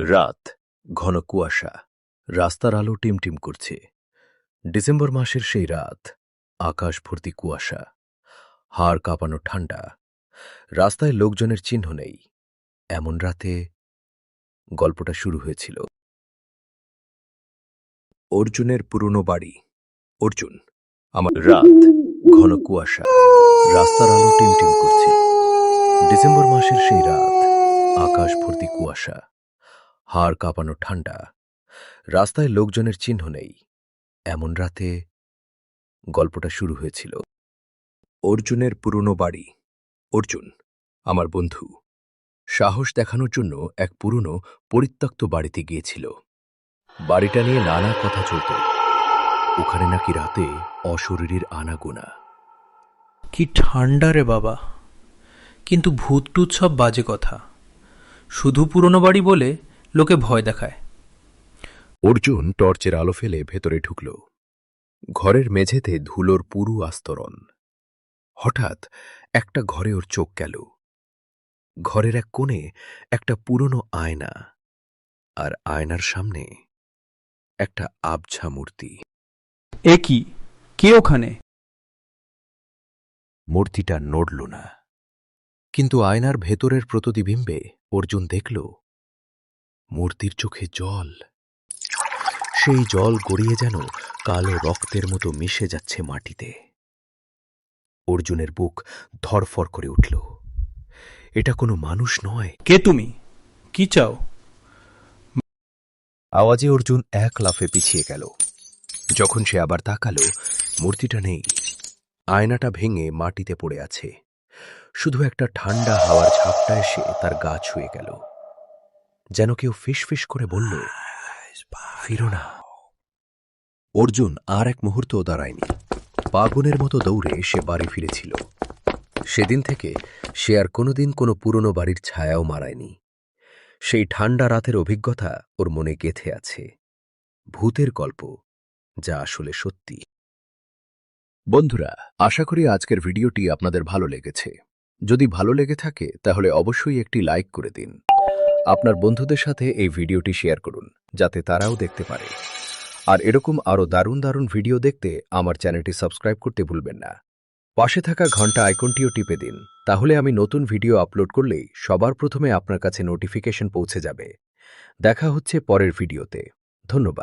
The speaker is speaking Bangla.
রাত, ঘন কুয়াশা, রাস্তার আলো টিমটিম করছে। ডিসেম্বর মাসের সেই রাত, আকাশ ভর্তি কুয়াশা, হাড় কাঁপানো ঠান্ডা, রাস্তায় লোকজনের চিহ্ন নেই। এমন রাতে গল্পটা শুরু হয়েছিল। অর্জুনের পুরনো বাড়ি। অর্জুন, আমার রাত, ঘন কুয়াশা, রাস্তার আলো টিমটিম করছে। ডিসেম্বর মাসের সেই রাত, আকাশ ভর্তি কুয়াশা। হাড় কাঁপানো ঠান্ডা রাস্তায় লোকজনের চিহ্ন নেই। এমন রাতে গল্পটা শুরু হয়েছিল। অর্জুনের পুরনো বাড়ি। অর্জুন, আমার বন্ধু। সাহস দেখানোর জন্য এক পুরনো, পরিত্যক্ত বাড়িতে গিয়েছিল। বাড়িটা নিয়ে নানা কথা চলত। ওখানে নাকি রাতে অশরীরীর আনাগোনা। কি ঠান্ডা রে বাবা। কিন্তু ভূত সব বাজে কথা। শুধু পুরনো বাড়ি বলে লোকে ভয় দেখায়। অর্জুন টর্চের আলো ফেলে ভেতরে ঢুকল। ঘরের মেঝেতে ধুলোর পুরু আস্তরণ। হঠাৎ একটা ঘরে ওর চোখ গেল। ঘরের এক কোণে একটা পুরনো আয়না আর আয়নার সামনে একটা আবছা মূর্তি। এ কি? কে ওখানে? মূর্তিটা নড়ল না। কিন্তু আয়নার ভেতরের প্রতিবিম্বে অর্জুন দেখল মূর্তির চোখে জল। সেই জল গড়িয়ে যেন কালো রক্তের মতো মিশে যাচ্ছে মাটিতে। অর্জুনের বুক ধরফর করে উঠল। এটা কোনো মানুষ নয়। কে তুমি? কি চাও? আওয়াজে অর্জুন এক লাফে পিছিয়ে গেল। যখন সে আবার তাকালো মূর্তিটা নেই। আয়নাটা ভেঙে মাটিতে পড়ে আছে। শুধু একটা ঠান্ডা হাওয়ার ঝাপটা এসে তার গা ছুঁয়ে গেল। যেন কেউ ফিসফিস করে বলল, ফিরো না। অর্জুন আর এক মুহূর্তও দাঁড়ায়নি। পাগনের মতো দৌড়ে সে বাড়ি ফিরেছিল। সেদিন থেকে সে আর কোনোদিন কোনো পুরনো বাড়ির ছায়াও মারায়নি। সেই ঠান্ডা রাতের অভিজ্ঞতা ওর মনে গেথে আছে। ভূতের গল্প, যা আসলে সত্যি। বন্ধুরা, আশা করি আজকের ভিডিওটি আপনাদের ভালো লেগেছে। যদি ভালো লেগে থাকে, তাহলে অবশ্যই একটি লাইক করে দিন। আপনার বন্ধুদের সাথে এই ভিডিওটি শেয়ার করুন, যাতে তারাও দেখতে পারে। আর এরকম আরও দারুণ দারুণ ভিডিও দেখতে আমার চ্যানেলটি সাবস্ক্রাইব করতে ভুলবেন না। পাশে থাকা ঘণ্টা আইকনটিও টিপে দিন, তাহলে আমি নতুন ভিডিও আপলোড করলেই সবার প্রথমে আপনার কাছে নোটিফিকেশন পৌঁছে যাবে। দেখা হচ্ছে পরের ভিডিওতে। ধন্যবাদ।